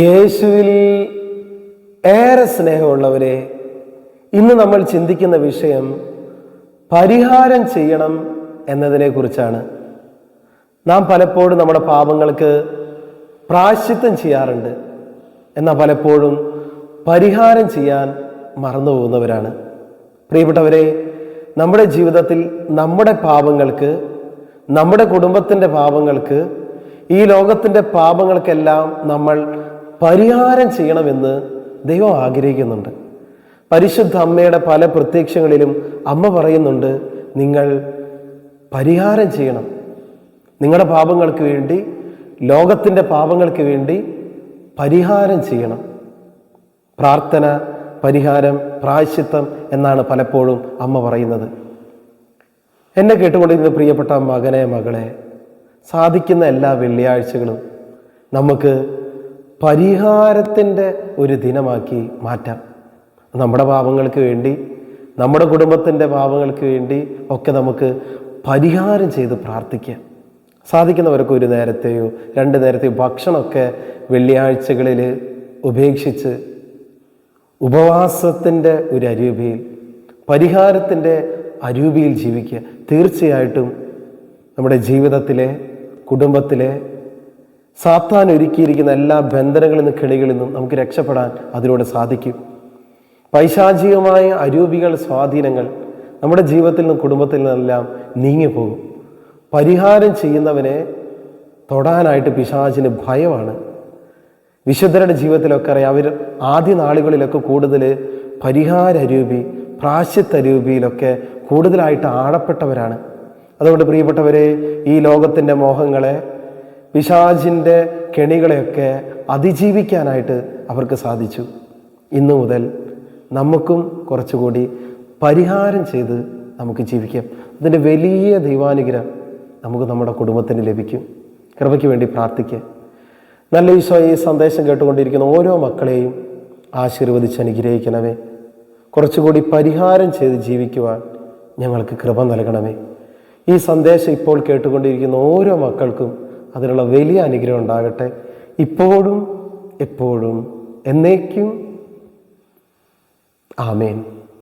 യേശുവിൽ ഏറെ സ്നേഹമുള്ളവരെ ഇന്ന് നമ്മൾ ചിന്തിക്കുന്ന വിഷയം പരിഹാരം ചെയ്യണം എന്നതിനെ കുറിച്ചാണ് നാം പലപ്പോഴും നമ്മുടെ പാപങ്ങൾക്ക് പ്രാശ്ചിത്തം ചെയ്യാറുണ്ട്. എന്നാൽ പലപ്പോഴും പരിഹാരം ചെയ്യാൻ മറന്നു പോകുന്നവരാണ് പ്രിയപ്പെട്ടവരെ നമ്മുടെ ജീവിതത്തിൽ നമ്മുടെ പാപങ്ങൾക്ക് നമ്മുടെ കുടുംബത്തിന്റെ പാപങ്ങൾക്ക് ഈ ലോകത്തിന്റെ പാപങ്ങൾക്കെല്ലാം നമ്മൾ പരിഹാരം ചെയ്യണമെന്ന് ദൈവം ആഗ്രഹിക്കുന്നുണ്ട്. പരിശുദ്ധ അമ്മയുടെ പല പ്രത്യക്ഷങ്ങളിലും അമ്മ പറയുന്നുണ്ട് നിങ്ങൾ പരിഹാരം ചെയ്യണം. നിങ്ങളുടെ പാപങ്ങൾക്ക് വേണ്ടി ലോകത്തിന്റെ പാപങ്ങൾക്ക് വേണ്ടി പരിഹാരം ചെയ്യണം. പ്രാർത്ഥന പരിഹാരം പ്രായശ്ചിത്തം എന്നാണ് പലപ്പോഴും അമ്മ പറയുന്നത്. എന്നെ കേട്ടുകൊണ്ടിരുന്ന പ്രിയപ്പെട്ട മകനെ മകളെ സാധിക്കുന്ന എല്ലാ വെള്ളിയാഴ്ചകളും നമുക്ക് പരിഹാരത്തിന്റെ ഒരു ദിനമാക്കി മാറ്റാം. നമ്മുടെ പാപങ്ങൾക്ക് വേണ്ടി നമ്മുടെ കുടുംബത്തിന്റെ പാപങ്ങൾക്ക് വേണ്ടി ഒക്കെ നമുക്ക് പരിഹാരം ചെയ്ത് പ്രാർത്ഥിക്കാം. സാധിക്കുന്നവർക്ക് ഒരു നേരത്തെയോ രണ്ട് നേരത്തെയോ ഭക്ഷണമൊക്കെ വെള്ളിയാഴ്ചകളിൽ ഉപേക്ഷിച്ച് ഉപവാസത്തിന്റെ ഒരു അരൂപിയിൽ പരിഹാരത്തിന്റെ അരൂപിയിൽ ജീവിക്കുക. തീർച്ചയായിട്ടും നമ്മുടെ ജീവിതത്തിലെ കുടുംബത്തിലെ സാത്താൻ ഒരുക്കിയിരിക്കുന്ന എല്ലാ ബന്ധനങ്ങളിൽ നിന്നും കെണികളിൽ നിന്നും നമുക്ക് രക്ഷപ്പെടാൻ അതിലൂടെ സാധിക്കും. പൈശാചികമായ അരൂപികൾ സ്വാധീനങ്ങൾ നമ്മുടെ ജീവിതത്തിൽ നിന്നും കുടുംബത്തിൽ നിന്നെല്ലാം നീങ്ങിപ്പോകും പരിഹാരം ചെയ്യുന്നവനെ തൊടാനായിട്ട് പിശാചിന് ഭയമാണ്. വിശുദ്ധരുടെ ജീവിതത്തിലൊക്കെ അറിയാം അവർ ആദ്യ നാളുകളിലൊക്കെ കൂടുതൽ പരിഹാരരൂപി പ്രാശ്യത്തരൂപിയിലൊക്കെ കൂടുതലായിട്ട് ആഴപ്പെട്ടവരാണ്. അതുകൊണ്ട് പ്രിയപ്പെട്ടവരെ ഈ ലോകത്തിന്റെ മോഹങ്ങളെ പിശാചിന്റെ കെണികളെയൊക്കെ അതിജീവിക്കാനായിട്ട് അവർക്ക് സാധിച്ചു. ഇന്നു മുതൽ നമുക്കും കുറച്ചുകൂടി പരിഹാരം ചെയ്ത് നമുക്ക് ജീവിക്കാം. അതിന്റെ വലിയ ദൈവാനുഗ്രഹം നമുക്ക് നമ്മുടെ കുടുംബത്തിന് ലഭിക്കും. കൃപയ്ക്ക് വേണ്ടി പ്രാർത്ഥിക്കുക നല്ല ഈശോ ഈ സന്ദേശം കേട്ടുകൊണ്ടിരിക്കുന്ന ഓരോ മക്കളെയും ആശീർവദിച്ച് അനുഗ്രഹിക്കണമേ. കുറച്ചുകൂടി പരിഹാരം ചെയ്ത് ജീവിക്കുവാൻ ഞങ്ങൾക്ക് കൃപ നൽകണമേ. ഈ സന്ദേശം ഇപ്പോൾ കേട്ടുകൊണ്ടിരിക്കുന്ന ഓരോ മക്കൾക്കും അതിനുള്ള വലിയ അനുഗ്രഹം ഉണ്ടാകട്ടെ. ഇപ്പോഴും എപ്പോഴും എന്നേക്കും. ആമേൻ.